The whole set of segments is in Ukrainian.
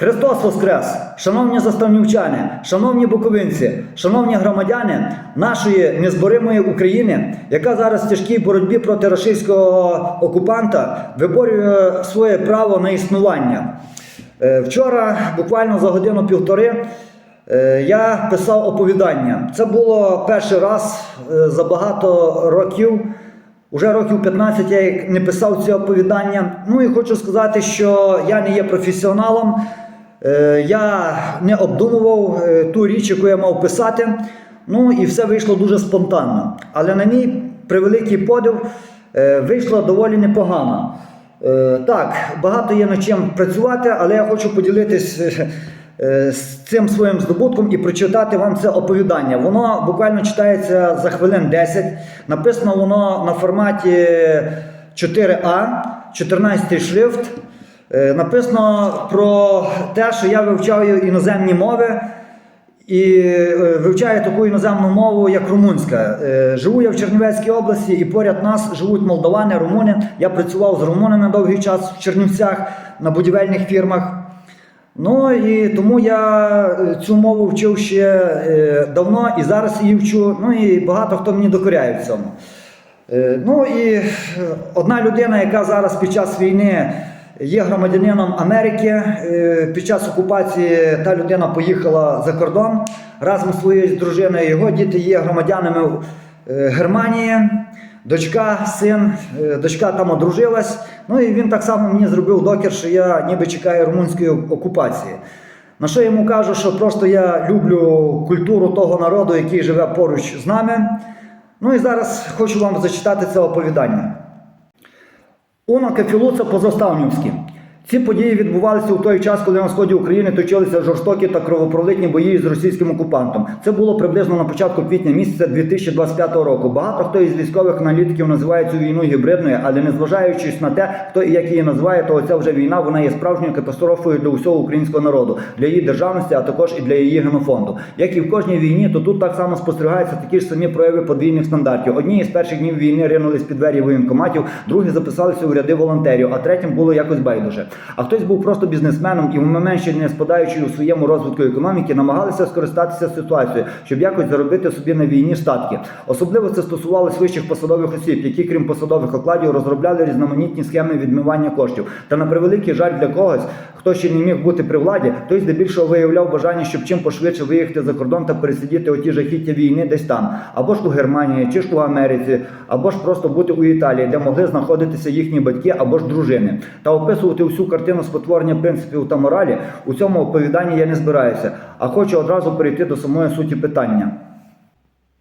Христос Воскрес! Шановні заставнівчани, шановні буковинці, шановні громадяни нашої незборимої України, яка зараз в тяжкій боротьбі проти рашистського окупанта виборює своє право на існування. Е, Вчора, буквально за годину-півтори, е, я писав оповідання. Це було перший раз е, за багато років. Уже років 15 я не писав ці оповідання. Ну і хочу сказати, що я не є професіоналом. Е, Я не обдумував е, ту річ, яку я мав писати. Ну і все вийшло дуже спонтанно. Але на мій превеликий подив е, вийшло доволі непогано. Так, багато є над чим працювати, але я хочу поділитись е, з цим своїм здобутком і прочитати вам це оповідання. Воно буквально читається за хвилин 10. Написано воно на форматі 4А, 14 шрифт. Е, Написано про те, що я вивчаю іноземні мови. І е, вивчаю таку іноземну мову, як румунська. Е, Живу я в Чернівецькій області, і поряд нас живуть молдавани, румуни. Я працював з румунами довгий час в Чернівцях на будівельних фірмах. Ну і тому я цю мову вчив ще давно і зараз її вчу. Ну і багато хто мені докоряє в цьому. Ну і одна людина, яка зараз під час війни є громадянином Америки, е, під час окупації та людина поїхала за кордон разом з своєю дружиною. Його діти є громадянами е, Германії. Дочка, син, е, дочка там одружилась. Ну і він так само мені зробив докір, що я ніби чекаю румунської окупації. На що йому кажу, що просто я люблю культуру того народу, який живе поруч з нами. Ну і зараз хочу вам зачитати це оповідання. Уно філоса по-заставнівськи. Ці події відбувалися у той час, коли на сході України точилися жорстокі та кровопролитні бої з російським окупантом. Це було приблизно на початку квітня місяця 2025 року. Багато хто із військових аналітиків називає цю війну гібридною, але не зважаючись на те, хто і як її називає, то ця вже війна вона є справжньою катастрофою для усього українського народу, для її державності, а також і для її генофонду. Як і в кожній війні, то тут так само спостерігаються такі ж самі прояви подвійних стандартів. Одні із перших днів війни ринулись під двері воєнкоматів, другі записалися у ряди волонтерів, а третім було якось байдуже. А хтось був просто бізнесменом і в момент ще не спадаючи у своєму розвитку економіки, намагалися скористатися ситуацією, щоб якось заробити собі на війні статки. Особливо це стосувалось вищих посадових осіб, які, крім посадових окладів, розробляли різноманітні схеми відмивання коштів. Та на превеликий жаль для когось, хто ще не міг бути при владі, той здебільшого виявляв бажання, щоб чим пошвидше виїхати за кордон та пересидіти оті жахіття війни десь там, або ж у Германії, чи ж у Америці, або ж просто бути у Італії, де могли знаходитися їхні батьки або ж дружини. Та описувати всю картину спотворення принципів та моралі у цьому оповіданні я не збираюся, а хочу одразу перейти до самої суті питання.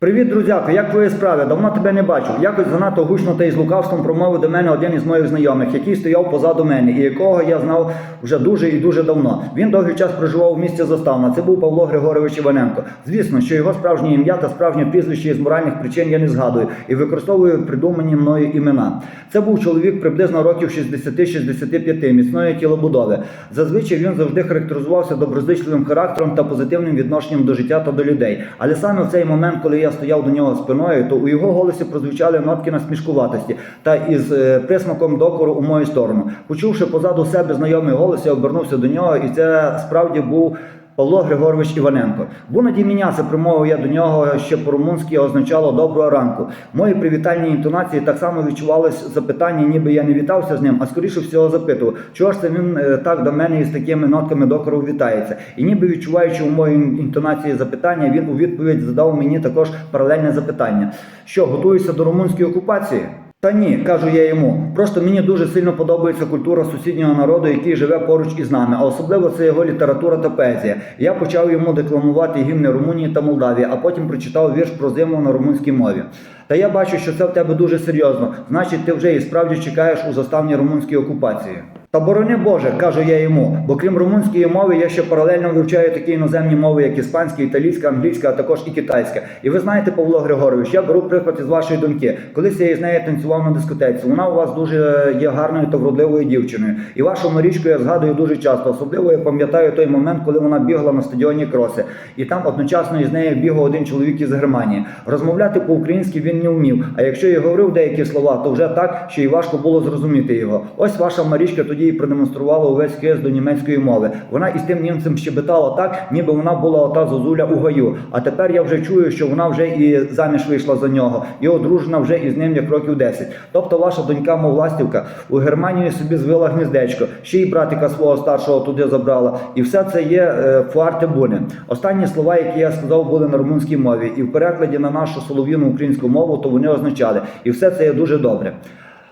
Привіт, друзяко, як твої справи? Давно тебе не бачив. Якось занадто гучно та із лукавством промовив до мене один із моїх знайомих, який стояв позаду мене, і якого я знав вже дуже і дуже давно. Він довгий час проживав у місті Заставна. Це був Павло Григорович Іваненко. Звісно, що його справжнє ім'я та справжнє прізвище із моральних причин я не згадую і використовую придумані мною імена. Це був чоловік приблизно років 60-65, міцної тілобудови. Зазвичай він завжди характеризувався доброзичливим характером та позитивним відношенням до життя та до людей. Але саме в цей момент, коли я стояв до нього спиною, то у його голосі прозвучали нотки насмішкуватості та із е, присмаком докору у мою сторону. Почувши позаду себе знайомий голос, я обернувся до нього, і це справді був. Павло Григорович Іваненко. Бунаді міняся, промовив я до нього, що по-румунськи означало доброго ранку. В моїй привітальній інтонації так само відчувалось запитання, ніби я не вітався з ним, а скоріше всього запитував, чого ж це він е, так до мене із такими нотками докору вітається. І ніби відчуваючи у моїй інтонації запитання, він у відповідь задав мені також паралельне запитання: що готуєшся до румунської окупації? Та ні, кажу я йому. Просто мені дуже сильно подобається культура сусіднього народу, який живе поруч із нами, а особливо це його література та поезія. Я почав йому декламувати гімни Румунії та Молдавії, а потім прочитав вірш про зиму на румунській мові. Та я бачу, що це в тебе дуже серйозно. Значить, ти вже і справді чекаєш у заставній румунській окупації. Та борони Боже, кажу я йому, бо крім румунської мови, я ще паралельно вивчаю такі іноземні мови, як іспанська, італійська, англійська, а також і китайська. І ви знаєте, Павло Григорович, я беру приклад із вашої доньки. Колись я із нею танцював на дискотеці. Вона у вас дуже є гарною та вродливою дівчиною. І вашу Марічку я згадую дуже часто. Особливо я пам'ятаю той момент, коли вона бігла на стадіоні кроси. І там одночасно із нею бігав один чоловік із Германії. Розмовляти по-українськи він не вмів. А якщо я говорив деякі слова, то вже так, що і важко було зрозуміти його. Ось ваша Марічка тоді тоді продемонструвала увесь хист до німецької мови. Вона із тим німцем щебетала так, ніби вона була ота зозуля у гаю. А тепер я вже чую, що вона вже і заміж вийшла за нього, і одружена вже із ним як років 10. Тобто ваша донька, мов ластівка, у Германії собі звила гніздечко, ще й братика свого старшого туди забрала. І все це є е, фуарте буне. Останні слова, які я сказав, були на румунській мові, і в перекладі на нашу солов'їну українську мову, то вони означали. І все це є дуже добре.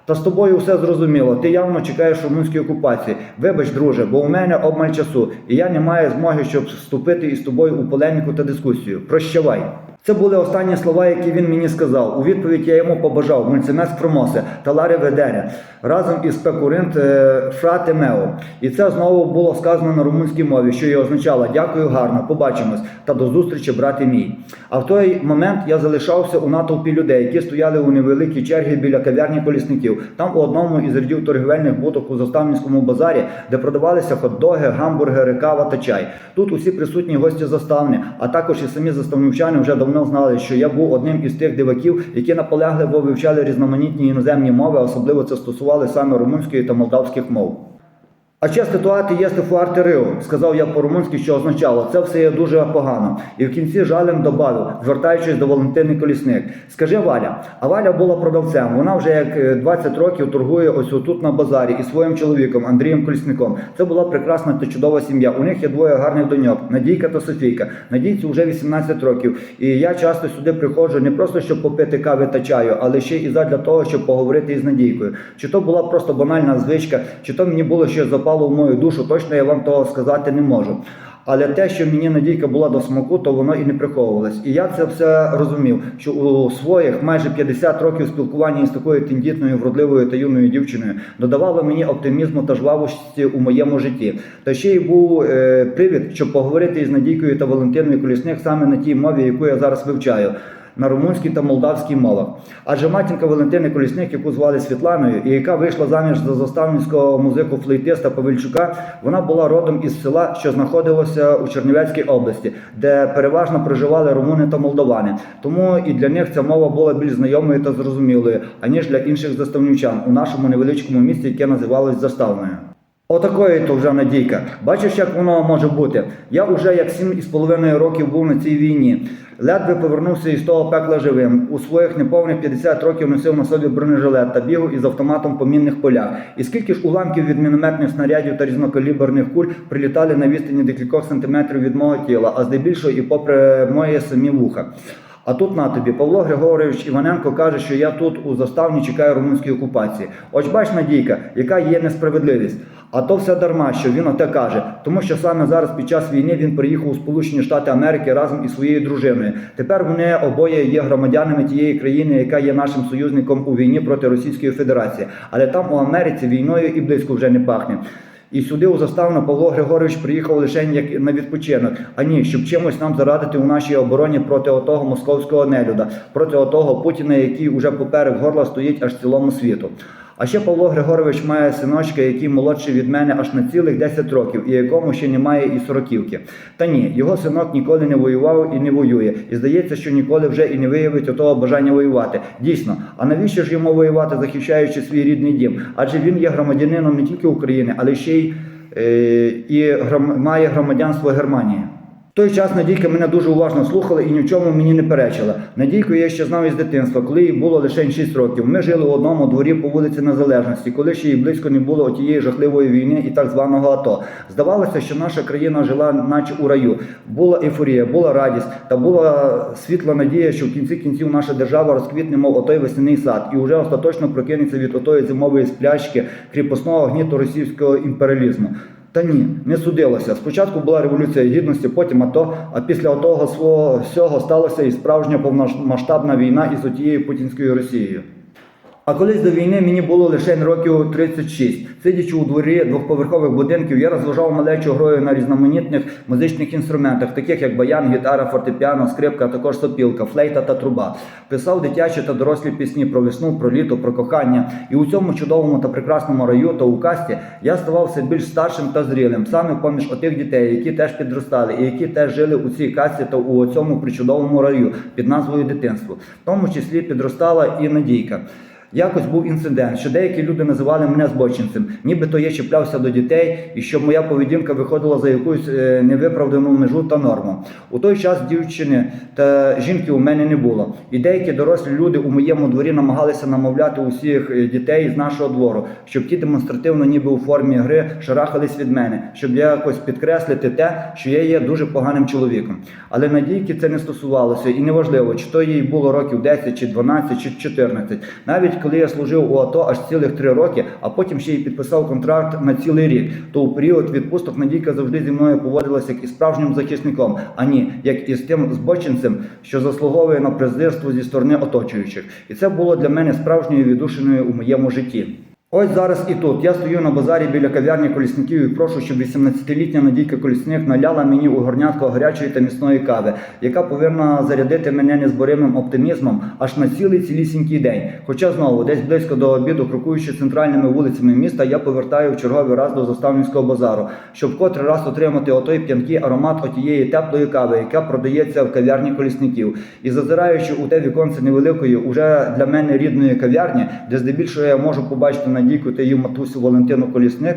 Та з тобою все зрозуміло. Ти явно чекаєш румунської окупації. Вибач, друже, бо у мене обмаль часу, і я не маю змоги, щоб вступити із тобою у полеміку та дискусію. Прощавай. Це були останні слова, які він мені сказав. У відповідь я йому побажав мульцемес промосе та лари ведере разом із пекуринт е, фрате мео. І це знову було сказано на румунській мові, що і означало дякую гарно, побачимось та до зустрічі, брате мій. А в той момент я залишався у натовпі людей, які стояли у невеликій чергі біля кав'ярні колісників. Там у одному із рядів торгівельних будок у заставницькому базарі, де продавалися хот-доги, гамбургери, кава та чай. Тут усі присутні гості заставни, а також і самі заставнівчани вже давно знали, що я був одним із тих диваків, які наполегливо вивчали різноманітні іноземні мови, особливо це стосували саме румунської та молдавських мов. Туати єсте фуарте рио, сказав я по-румунськи, що означало, це все є дуже погано. І в кінці жалем добавив, звертаючись до Валентини Колісник. Скажи Валя, а Валя була продавцем. Вона вже як е, 20 років торгує ось отут на базарі із своїм чоловіком Андрієм Колісником. Це була прекрасна та чудова сім'я. У них є двоє гарних доньок Надійка та Софійка. Надійці вже 18 років. І я часто сюди приходжу не просто щоб попити кави та чаю, але ще і задля того, щоб поговорити із Надійкою. Чи то була просто банальна звичка, чи то мені було щось запало в мою душу, точно я вам того сказати не можу. Але те, що мені надійка була до смаку, то воно і не приховувалось. І я це все розумів, що у своїх майже 50 років спілкування із такою тендітною, вродливою та юною дівчиною додавало мені оптимізму та жвавості у моєму житті. Та ще й був е, привід, щоб поговорити із Надійкою та Валентиною Колісник саме на тій мові, яку я зараз вивчаю на румунській та молдавській мовах. Адже матінка Валентини Колісник, яку звали Світланою, і яка вийшла заміж за заставницького музику флейтиста Павельчука, вона була родом із села, що знаходилося у Чернівецькій області, де переважно проживали румуни та молдовани. Тому і для них ця мова була більш знайомою та зрозумілою, аніж для інших заставнівчан у нашому невеличкому місті, яке називалось Заставною. Отакої то вже надійка. Бачиш, як воно може бути. Я вже як сім із половиною років був на цій війні. Ледве повернувся із того пекла живим. У своїх неповних 50 років носив на собі бронежилет та бігав із автоматом по мінних полях. І скільки ж уламків від мінометних снарядів та різнокаліберних куль прилітали на відстані декількох сантиметрів від мого тіла, а здебільшого і попри моє самі вуха. А тут на тобі Павло Григорович Іваненко каже, що я тут у заставні чекаю румунської окупації. Ось бач, Надійка, яка є несправедливість. А то все дарма, що він оте каже, тому що саме зараз під час війни він приїхав у Сполучені Штати Америки разом із своєю дружиною. Тепер вони обоє є громадянами тієї країни, яка є нашим союзником у війні проти Російської Федерації. Але там у Америці війною і близько вже не пахне. І сюди у заставну Павло Григорович приїхав лише як на відпочинок, а ні, щоб чимось нам зарадити у нашій обороні проти отого московського нелюда, проти отого Путіна, який уже поперек горла стоїть аж цілому світу. А ще Павло Григорович має синочка, який молодший від мене аж на цілих 10 років, і якому ще немає і сороківки. Та ні, його синок ніколи не воював і не воює. І здається, що ніколи вже і не виявить отого бажання воювати. Дійсно, а навіщо ж йому воювати, захищаючи свій рідний дім? Адже він є громадянином не тільки України, але ще й е, і гром, має громадянство Германії. В той час Надійка мене дуже уважно слухала і ні в чому мені не перечила. Надійку я ще знав із дитинства, коли їй було лише 6 років. Ми жили у одному дворі по вулиці Незалежності, коли ще й близько не було тієї жахливої війни і так званого АТО. Здавалося, що наша країна жила, наче у раю. Була ейфорія, була радість та була світла надія, що в кінці кінців наша держава розквітне, мов отой весняний сад, і вже остаточно прокинеться від отої зимової сплячки кріпосного гніту російського імперіалізму. Та ні, не судилося. Спочатку була революція гідності, потім АТО, а після того свого всього сталося і справжня повномасштабна війна із отією путінською Росією. А колись до війни мені було лише років 36. Сидячи у дворі двохповерхових будинків, я розважав малечу грою на різноманітних музичних інструментах, таких як баян, гітара, фортепіано, скрипка, а також сопілка, флейта та труба. Писав дитячі та дорослі пісні про весну, про літо, про кохання. І у цьому чудовому та прекрасному раю та у касті я ставав все більш старшим та зрілим, саме поміж отих дітей, які теж підростали, і які теж жили у цій касті та у цьому причудовому раю під назвою дитинство. В тому числі підростала і Надійка. Якось був інцидент, що деякі люди називали мене збочинцем, нібито я чіплявся до дітей, і що моя поведінка виходила за якусь е, невиправдану межу та норму. У той час дівчини та жінки у мене не було. І деякі дорослі люди у моєму дворі намагалися намовляти усіх е, дітей з нашого двору, щоб ті демонстративно, ніби у формі гри, шарахались від мене, щоб якось підкреслити те, що я є дуже поганим чоловіком. Але Надійки це не стосувалося, і неважливо, чи то їй було років 10, чи 12, чи 14. Навіть коли я служив у АТО аж цілих три роки, а потім ще й підписав контракт на цілий рік, то у період відпусток Надійка завжди зі мною поводилася як із справжнім захисником, а ні як із тим збочинцем, що заслуговує на презирство зі сторони оточуючих. І це було для мене справжньою віддушиною у моєму житті. Ось зараз і тут. Я стою на базарі біля кав'ярні колісників і прошу, щоб 18-літня Надійка Колісник наляла мені у горнятко гарячої та міцної кави, яка повинна зарядити мене незборимим оптимізмом аж на цілий цілісінький день. Хоча знову, десь близько до обіду, крокуючи центральними вулицями міста, я повертаю в черговий раз до Заставницького базару, щоб вкотрий раз отримати отой п'янкий аромат отієї теплої кави, яка продається в кав'ярні колісників. І зазираючи у те віконце невеликої, уже для мене рідної кав'ярні, де здебільшого я можу побачити Надійку та її матусю Валентину Колісник.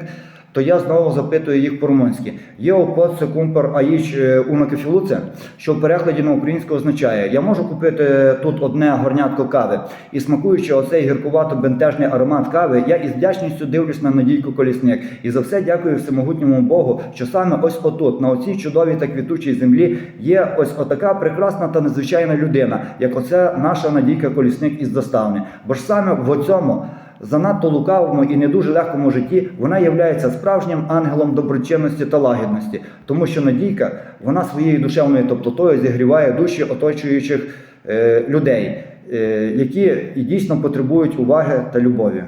То я знову запитую їх по-румунськи. Є опоце кумпер аїч уна кефілуце, що в перекладі на українську означає: я можу купити тут одне горнятко кави. І смакуючи оцей гіркувато-бентежний аромат кави, я із вдячністю дивлюсь на Надійку Колісник. І за все дякую всемогутньому Богу, що саме ось отут, на оцій чудовій та квітучій землі, є ось отака прекрасна та незвичайна людина, як оце наша Надійка Колісник із заставни. Бо ж саме в цьому занадто лукавому і не дуже легкому житті вона є справжнім ангелом доброчинності та лагідності, тому що Надійка вона своєю душевною теплотою зігріває душі оточуючих е, людей, е, які і дійсно потребують уваги та любові.